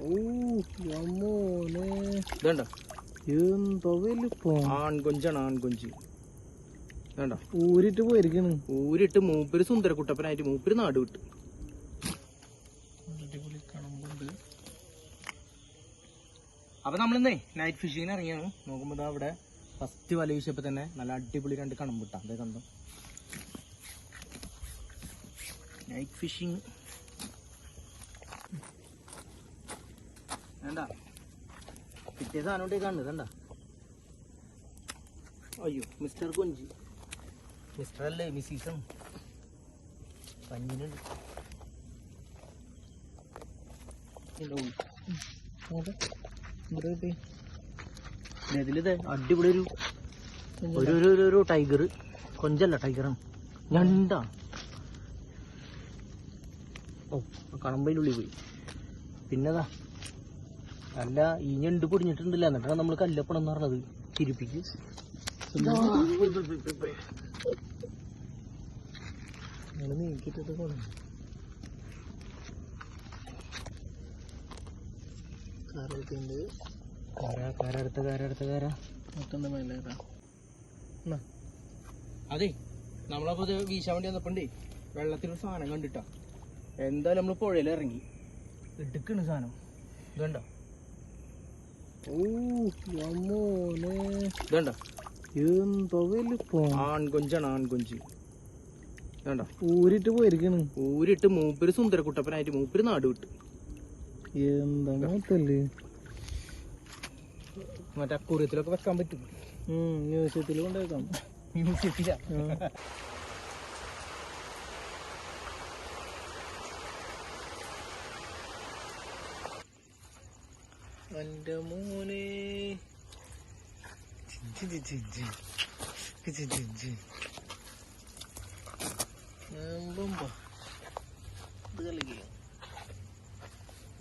ഓ യമോനെ ഇതണ്ട? എന്താ വലിപ്പം. ആൺകൊഞ്ചാണ് ആൺകൊഞ്ച്. വേണ്ട ഊരിട്ട് പോയിരിക്കണ്. ഊരിട്ട് മൂപ്പര് സുന്ദരക്കുട്ടപ്പനായിട്ട് മൂപ്പര് നാട് വിട്ട്. അപ്പൊ നമ്മളിന്നേ നൈറ്റ് ഫിഷിങ്ങിന് ഇറങ്ങിയാണ്. നോക്കുമ്പോ ഇതാ അവിടെ ഫസ്റ്റ് വല വീശിയപ്പോ തന്നെ നല്ല അടിപൊളി രണ്ട് കണമ്പിട്ടാ അതേ കണ്ടോ? നൈറ്റ് ഫിഷിങ് വേണ്ട കിട്ടിയ സാധനം കൊണ്ടേ കാണുന്നത് കണ്ട? അയ്യോ മിസ്റ്റർ കൊഞ്ചി. മിസ്റ്റർ അല്ലേ മിസ്സീസും പഞ്ഞിനുണ്ട്. ഇതിലിത് അടിപൊളി ഒരു ഒരു ഒരു ഒരു ടൈഗർ കൊഞ്ചല്ല ടൈഗറാണ് ഞണ്ടാണ് ഓ കണമ്പതിന്റെ പോയി. പിന്നെതാ? അല്ല ഈ ഞണ്ട് പൊടിഞ്ഞിട്ടുണ്ടല്ല എന്നിട്ടാണ് നമ്മൾ കല്ലപ്പണം എന്ന് പറഞ്ഞത്. ചിരിപ്പിക്ക്. ഞങ്ങൾ നീക്കിട്ടിട്ട് പോണം. കറിയിട്ടുണ്ട് കാര കാര അടുത്ത കാര അടുത്ത കാര മൊത്തം മേലെ ഇടാം. എന്നാ, അതെ നമ്മളപ്പോ വീശാൻ വേണ്ടി വന്നപ്പോണ്ടേ വെള്ളത്തിലൊരു സാധനം കണ്ടിട്ടാ. എന്തായാലും നമ്മൾ പുഴയിൽ ഇറങ്ങി എടുക്കണ് സാധനം. ഇതുണ്ടോ? ഇതുണ്ടോ? എന്താ വലിപ്പം. ആൺകൊഞ്ചാണ് ആൺകൊഞ്ച്. ഇതുണ്ടോ? ഊരിട്ട് പോയിരിക്കണ്. ഊരിട്ട് മൂപ്പര് സുന്ദരക്കുട്ടപ്പനായിട്ട് മൂപ്പര് നാട് വിട്ട്. എന്താ മൊത്തല്ലേ മറ്റേ അക്കൂറിയത്തിലൊക്കെ വെക്കാൻ പറ്റും. മ്യൂസിയത്തിൽ കൊണ്ടുവെക്കാം മ്യൂസിയത്തില. ആ. എന്റെ മോനെ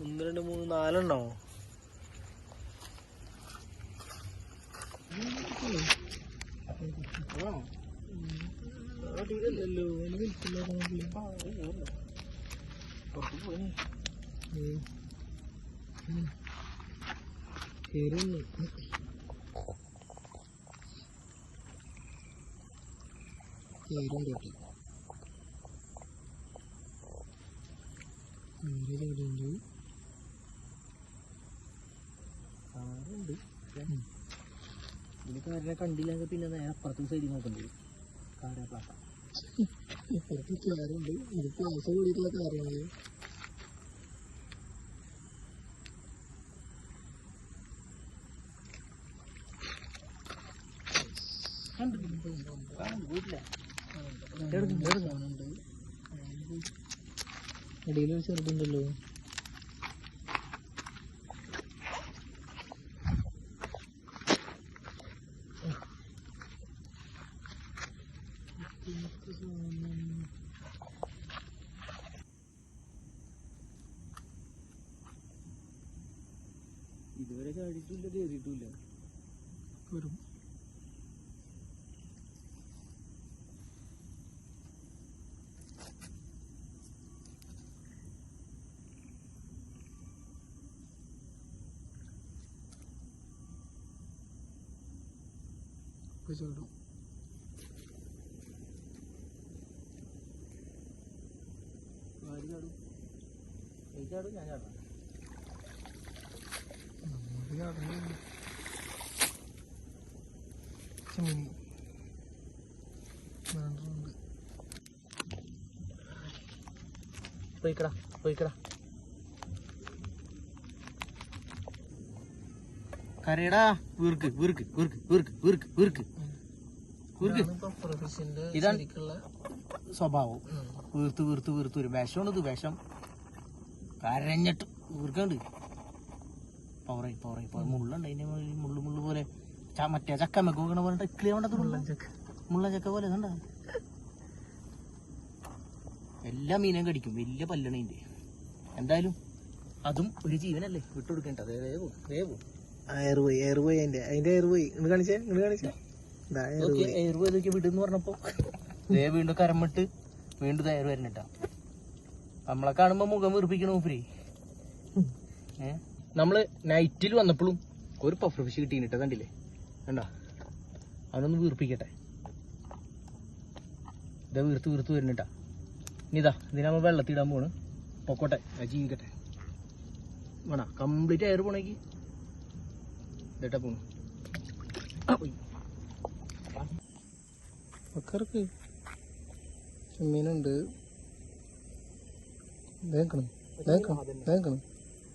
ഒന്ന് രണ്ട് മൂന്ന് നാലുണ്ടാവോ അടിയിലല്ലോ ഓന് വിൽക്കില്ല കയറും കേട്ടി നേരെ ചവിടിയുണ്ട് കാറുണ്ട് ഇതിന് കാറിനെ കണ്ടില്ലെങ്കിൽ പിന്നെ നേരെ അപ്പുറത്തും സൈഡിൽ നോക്കണ്ടി. കാര പ്ലാസ ഇപ്പുറത്ത് കാറുണ്ട് ഇത് പ്ലാസ കൂടിയിട്ടുള്ള കാറാണ് ഇടയിലൊരു ചെറുതുണ്ടല്ലോ ഇതുവരെ ചാടിയിട്ടില്ല കയറിയിട്ടില്ല വരും. ചാടും ആര് ചാടും നീ ചാടും ഞാൻ ചാടാം നമുക്ക് ചാടുന്നു ചെമ്മീൻ വേണ്ടുണ്ട് പോയിക്കടാ പോയിക്കടാ. കരയടാ വീർക്ക് വീർക്ക് വീർക്ക് വീർക്ക് വീർക്ക് വീർക്ക്. വീർക്ക്. ഇതാണ് സ്വഭാവം. വീർത്ത് വീർത്ത് വീർത്ത്. ഒരു വിഷമാണ് ഇത് വിഷം. കരഞ്ഞിട്ട് വീർക്കണ്ട്. പവറായി പവറായി പവർ മുള്ളുണ്ട് അതിന്റെ മുള്ളു മുള്ളു പോലെ. മറ്റേ ചക്ക മെക്ക് പോലെ ഇക്ലി വേണ്ടത് മുള്ള. മുള്ള ചക്ക. പോലെ കണ്ട എല്ലാ മീനും കടിക്കും. വലിയ പല്ലണ എന്തായാലും അതും ഒരു ജീവനല്ലേ. വിട്ടുകൊടുക്കേണ്ട വേവോ വേവോ എയർ എയർവേ എയർ അതിന്റെ അതിന്റെ എയർവേ പോയി കാണിച്ചേ ഇങ്ങോട്ട് കാണിച്ചേ. എയർവേ ഇതൊക്കെ വിടുന്ന് പറഞ്ഞപ്പോ ദേ വീണ്ടും കരമിട്ട് വീണ്ടും എയർ വരുന്നിട്ടാ നമ്മളെ കാണുമ്പോ മുഖം വീർപ്പിക്കണ മൂപ്പര് ഏ? നമ്മൾ നൈറ്റിൽ വന്നപ്പോഴും ഒരു പഫർ ഫിഷ് കിട്ടിയിട്ട് കണ്ടില്ലേ? കണ്ടോ? അവനൊന്ന് വീർപ്പിക്കട്ടെ. ഇതാ വീർത്ത് വീർത്ത് വരുന്നിട്ടാ ഇനിതാ ഇതിനാ ഇതിനെ നമ്മൾ വെള്ളത്തിടാൻ പോണ്. പൊക്കോട്ടെ ജീവിക്കട്ടെ. വേണ? Complete air പോണേക്ക്. ഇതട്ടാ പോണു. മക്കർക്ക് ചെമ്മീനുണ്ട്. വേക്കണം വേക്കണം വേക്കണം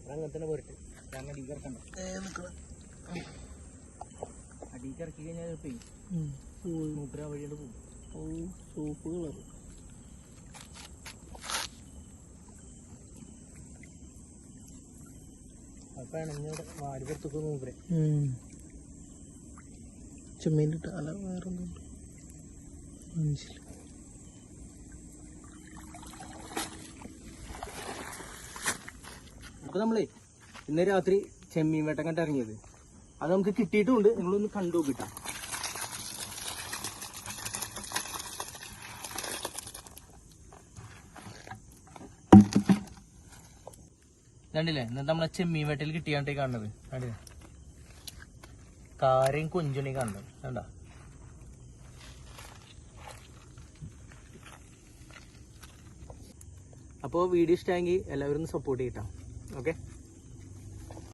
അങ്ങനെ തന്നെ പോരട്ടെ കാരണം അടിയിൽ ഇറക്കണ്ട അടിയിൽ ഇറക്കി കഴിഞ്ഞാൽ പോയി മൂപ്പര വഴിയോട് പോകും. സൂപ്പ് കളർ ചെമ്മീന്റെ അപ്പൊ നമ്മളേ ഇന്ന് രാത്രി ചെമ്മീൻ വേട്ടം കണ്ടിറങ്ങിയത് അത് നമുക്ക് കിട്ടിയിട്ടുമുണ്ട് നിങ്ങളൊന്ന് കണ്ടു കിട്ടാം കണ്ടില്ലേ? എന്നിട്ട് നമ്മളെ ചെമ്മീൻ വെട്ടിൽ കിട്ടിയാണ്ടേ കാണുന്നത്. കണ്ടില്ലേ? കാരയും കൊഞ്ചുണി കാണുന്നത് കണ്ട? അപ്പോൾ വീഡിയോ ഇഷ്ടമെങ്കിൽ എല്ലാവരും സപ്പോർട്ട് ചെയ്യട്ടോ. ഓക്കെ